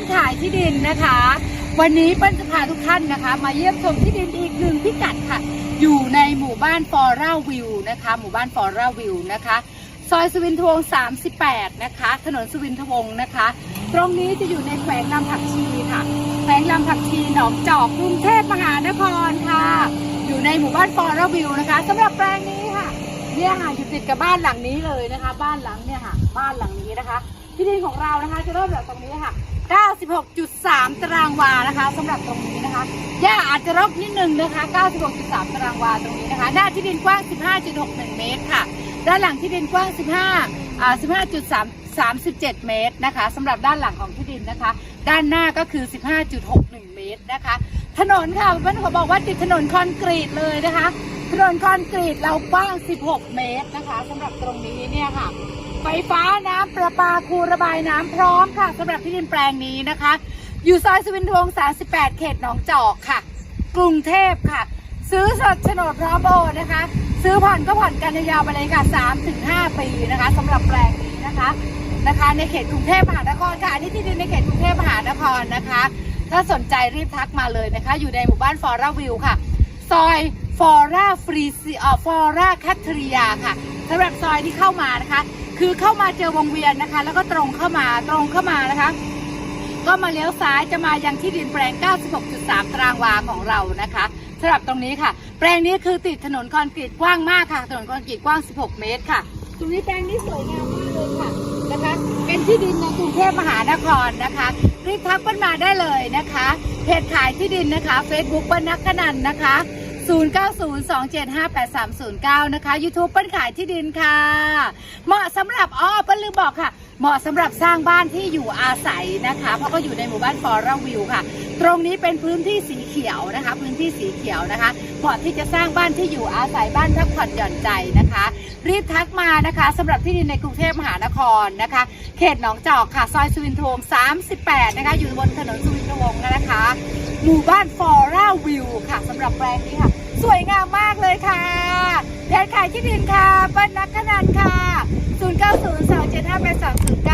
นขายที่ดินนะคะ วันนี้เปิ้ลจะพาทุกท่านนะคะ มาเยี่ยมชมที่ดินอีกหนึ่งพิกัดค่ะ อยู่ในหมู่บ้านฟอร่าวิวนะคะ หมู่บ้านฟอร่าวิวนะคะซอยสุวินทวงศ์38 นะคะ ถนนสุวินทวงศ์นะคะ ตรงนี้จะอยู่ในแขวงลำผักชีค่ะแขวงลำผักชีหนองจอกกรุงเทพมหานครค่ะ อยู่ในหมู่บ้านฟอร่าวิวนะคะสำหรับแปลงนี้ค่ะ เนี่ยค่ะอยู่ติดกับบ้านหลังนี้เลยนะคะ บ้านหลังเนี่ยค่ะ บ้านหลังนี้นะคะ ที่ดินของเรานะคะ จะเริ่มจากตรงนี้ค่ะ 96.3 ตารางวานะคะสำหรับตรงนี้นะคะหญ้าอาจจะรกนิดนึงนะคะ 96.3 ตารางวาตรงนี้นะคะ หน้าที่ดินกว้าง 15.61 เมตรค่ะ ด้านหลังที่ดินกว้าง 15อ่า15.3 37 เมตรนะคะสำหรับด้านหลังของที่ดินนะคะ ด้านหน้าก็คือ 15.61 เมตรนะคะ ถนนค่ะเพื่อนเขาบอกว่าติดถนนคอนกรีตเลยนะคะ ถนนคอนกรีตเรากว้าง 16 เมตรนะคะสำหรับตรงนี้เนี่ยค่ะ ไฟฟ้าน้ำประปาคูระบายน้ำพร้อมค่ะสำหรับที่ดินแปลงนี้นะคะ อยู่ซอยสุวินทวงศ์38 เขตหนองจอกค่ะ กรุงเทพค่ะ ซื้อสดโฉนดพร้อมโอนนะคะ ซื้อผ่อนก็ผ่อนกันยาวๆไปเลยค่ะ 3-5 ปีนะคะสำหรับแปลงนี้นะคะนะคะ ในเขตกรุงเทพมหานครค่ะอันนี้ที่ดินในเขตกรุงเทพมหานครนะคะ ถ้าสนใจรีบทักมาเลยนะคะ อยู่ในหมู่บ้านฟอร่าวิวค่ะ ซอย ฟอร่าฟรีซีอ่าฟอร่าแคทเรียค่ะสำหรับซอยที่เข้ามานะคะ คือเข้ามาเจอวงเวียนนะคะ แล้วก็ตรงเข้ามาตรงเข้ามานะคะ ก็มาเลี้ยวซ้ายจะมายังที่ดินแปลง 96.3 ตารางวาของเรานะคะสำหรับตรงนี้ค่ะ แปลงนี้คือติดถนนคอนกรีตกว้างมากค่ะ ถนนคอนกรีตกว้าง 16 เมตรค่ะ ตรงนี้แปลงนี้สวยงามมากเลยค่ะนะคะเป็นที่ดินในกรุงเทพมหานครนะคะรีบทักเปิ้ลมาได้เลยนะคะเพจขายที่ดินนะคะ Facebook เปิ้ลนักขนันนะคะ 0902758309 นะคะ YouTube เปิ้ลขายที่ดินค่ะ เหมาะสำหรับอ้อเปิ้ลลืมบอกค่ะ เหมาะสำหรับสร้างบ้านที่อยู่อาศัยนะคะ เพราะก็อยู่ในหมู่บ้านฟอร์วิวค่ะ ตรงนี้เป็นพื้นที่สีเขียวนะคะ พื้นที่สีเขียวนะคะเหมาะที่จะสร้างบ้านที่อยู่อาศัยบ้านพักผ่อนหย่อนใจนะคะ รีบทักมานะคะสำหรับที่ดินในกรุงเทพมหานครนะคะ เขตหนองจอกค่ะซอยสุวินทวงศ์38 นะคะ อยู่บนถนนสุวินทวงศ์นะคะ หมู่บ้านฟอร่าวิวค่ะสำหรับแปลงนี้ค่ะ สวยงามมากเลยค่ะเพจขายที่ดินค่ะเปิ้ลนักขนันค่ะ 0902758309